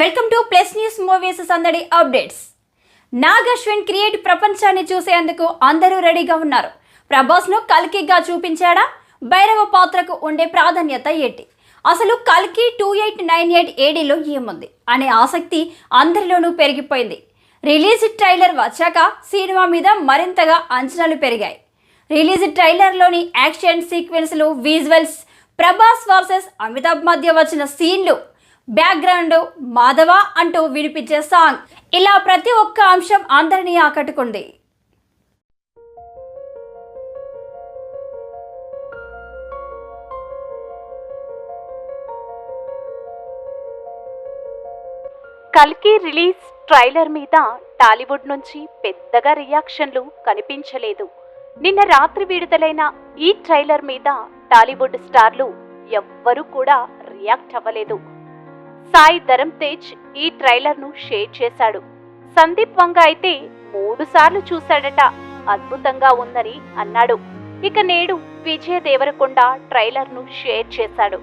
Welcome to plus news movies సందడి updates. Nag Ashwin create ప్రపంచాన్ని చూసేందుకు అందరూ రెడీగా ఉన్నారు. ప్రభాస్ను కల్కిగా చూపించాడా? భైరవ పాత్రకు ఉండే ప్రాధాన్యత ఏంటి? అసలు కల్కి టూ ఎయిట్ నైన్ ఎయిట్ ఏడీలో ఏముంది? అనే ఆసక్తి అందరిలోనూ పెరిగిపోయింది. రిలీజ్ ట్రైలర్ వచ్చాక సినిమా మీద మరింతగా అంచనాలు పెరిగాయి. రిలీజ్ ట్రైలర్లోని యాక్షన్ సీక్వెన్స్లు విజువల్స్ ప్రభాస్ వర్సెస్ అమితాబ్ మధ్య వచ్చిన సీన్లు బ్యాక్గ్రౌండ్ మాధవ అంటూ వినిపించే సాంగ్. ఇలా ప్రతి ఒక్క అంశం అందరినీ ఆకట్టుకుంది. కల్కి రిలీజ్ ట్రైలర్ మీద టాలీవుడ్ నుంచి పెద్దగా రియాక్షన్లు కనిపించలేదు. నిన్న రాత్రి విడుదలైన ఈ ట్రైలర్ మీద టాలీవుడ్ స్టార్లు ఎవ్వరూ కూడా రియాక్ట్ అవ్వలేదు. సాయి ధరమ్ తేజ్ ఈ ట్రైలర్ను షేర్ చేశాడు. సందీప్ వంగ అయితే మూడు సార్లు చూశాడట. అద్భుతంగా ఉందని అన్నాడు. ఇక నేడు విజయ దేవరకొండ ట్రైలర్ను షేర్ చేశాడు.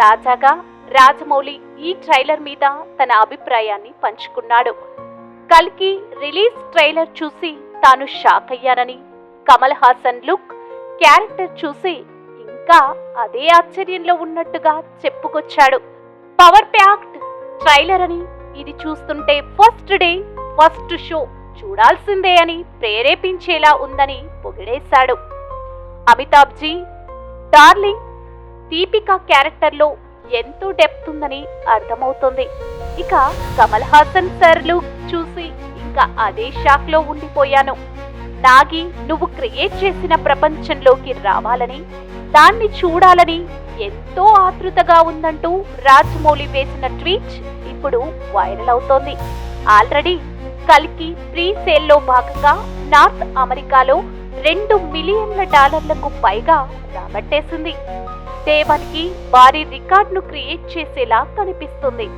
తాజాగా రాజమౌళి ఈ ట్రైలర్ మీద తన అభిప్రాయాన్ని పంచుకున్నాడు. కల్కి రిలీజ్ ట్రైలర్ చూసి తాను షాక్ అయ్యానని కమల్ హాసన్ లుక్ క్యారెక్టర్ చూసి ఇంకా అదే ఆశ్చర్యంలో ఉన్నట్టుగా చెప్పుకొచ్చాడు. పవర్ ప్యాక్డ్ ట్రైలర్ అని. ఇది చూస్తుంటే ఫస్ట్ డే ఫస్ట్ షో చూడాల్సిందే అని ప్రేరేపించేలా ఉందని పొగిడేశాడు. అమితాబ్ జీ డార్లింగ్ దీపిక క్యారెక్టర్లో ఎంతో డెప్త్ ఉందని అర్థమవుతుంది. ఇక కమల్ హాసన్ సార్ లుక్ చూసి ఇంకా అదే షాక్లో ఉండిపోయాను. నాగి నువ్వు క్రియేట్ చేసిన ప్రపంచంలోకి రావాలని దాన్ని చూడాలని ఎంతో ఆతృతగా ఉందంటూ రాజమౌళి వేసిన ట్వీట్ ఇప్పుడు వైరల్ అవుతోంది. ఆల్రెడీ కల్కి ప్రీ సేల్లో భాగంగా నార్త్ అమెరికాలో రెండు మిలియన్ల డాలర్లకు పైగా రాబట్టేసింది. దేవానికి భారీ రికార్డును క్రియేట్ చేసేలా కనిపిస్తుంది.